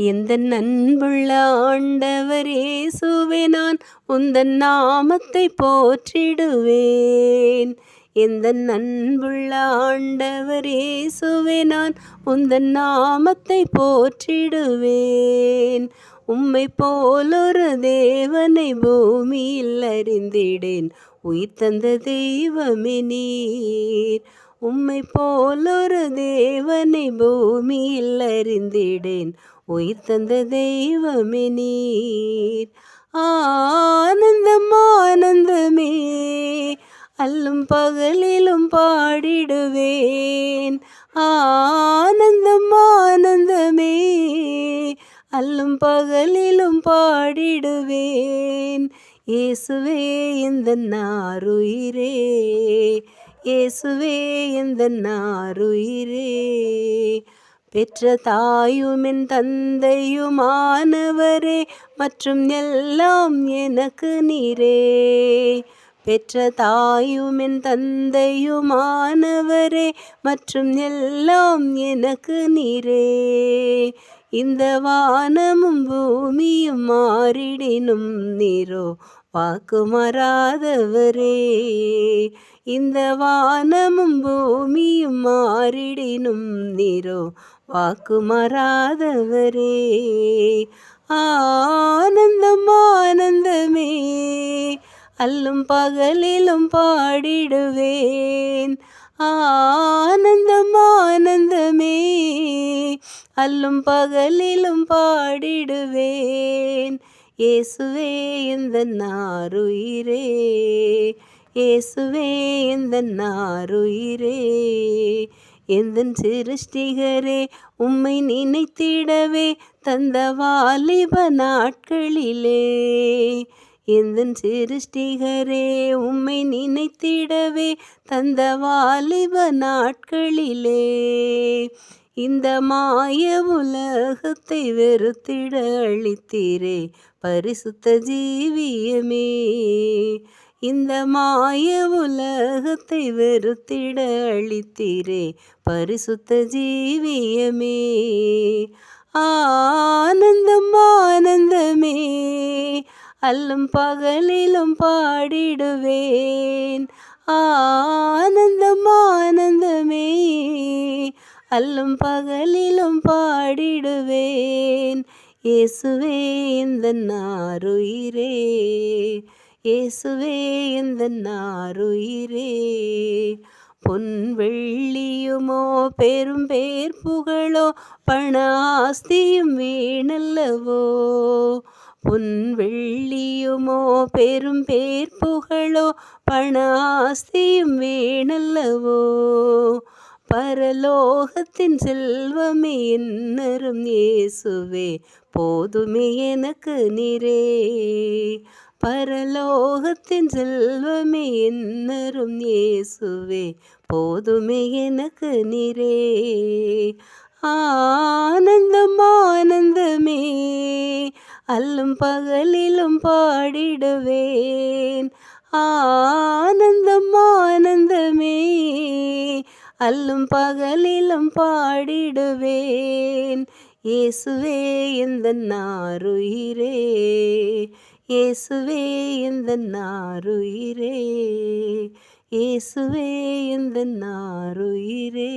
எந்த நண்புள்ள ஆண்டவரே இயேசுவே நான் உந்தன் நாமத்தை போற்றிடுவேன். எந்த நண்புள்ள ஆண்டவரே இயேசுவே நான் உந்தன் நாமத்தை போற்றிடுவேன். உம்மை போலொரு தேவனை பூமியில் அறிந்திடேன். உயிர் தந்த தெய்வமே நீர். உம்மை போலொரு தேவனை பூமியில் அறிந்திடேன். உயிர் தந்த தெய்வமே நீர். ஆனந்தம் ஆனந்தமே அல்லும் பகலிலும் பாடிடுவேன். ஆனந்தம் ஆனந்தமே அல்லும் பகலிலும் பாடிடுவேன். இயேசுவே இந்த நாருயிரே இயேசுவே எந்த நாருயிரே. பெற்ற தாயும் என் தந்தையுமானவரே மற்றும் எல்லாம் எனக்கு நீரே. பெற்ற தாயும் என் தந்தையுமானவரே மற்றும் எல்லாம் எனக்கு நீரே. இந்த வானமும் பூமியும் மாறிடினும் நீரோ வாக்கு மாறாதவரே. இந்த வானமும் பூமியும் மாறிடினும் நீரோ வாக்கு மாறாதவரே. ஆனந்தம் ஆனந்தமே அல்லும் பகலிலும் பாடிடுவேன். ஆனந்தம் ஆனந்தமே அல்லும் பகலிலும் பாடிடுவேன். இயேசுவே இந்த நாருயிரே. இயேசுவே எந்த நாருயிரே எந்த சிருஷ்டிகரே? உம்மை நினைத்திடவே தந்த வாலிப நாட்களிலே எந்த சிருஷ்டிகரே? உம்மை நினைத்திடவே தந்த வாலிப நாட்களிலே இந்த மாய உலகத்தை வெறுத்திட அளித்தீரே பரிசுத்த ஜீவியமே. இந்த மாய உலகத்தை வெறுத்திட அளித்தீரே பரிசுத்த ஜீவியமே. ஆனந்தம் ஆனந்தமே. அல்லும் பகலிலும் பாடிடுவேன். ஆனந்தம் ஆனந்தமே. அல்லும் பகலிலும் பாடிடுவேன். இயேசுவே இந்த நாருயிரே. இயேசுவே இந்த நாருயிரே. பொன் வெள்ளியுமோ பெரும் பேர் புகழோ பணாஸ்தியும் வீணல்லவோ. பொன் வெள்ளியுமோ பெரும் பேர் புகழோ பணாஸ்தியும் வீணல்லவோ. பரலோகத்தின் செல்வமே என்னரும் இயேசுவே போதுமே எனக்கு நிறே பரலோகத்தின் செல்வமே என்னரும் இயேசுவே போதுமே எனக்கு நீரே. ஆனந்தம் ஆனந்தமே அல்லும் பகலிலும் பாடிடுவேன். ஆனந்தம் ஆனந்தமே அல்லும் பகலிலும் பாடிடுவேன். இயேசுவே இந்த நாருயிரே இயேசுவே இந்த நாருயிரே. இயேசுவே இந்த நாருயிரே.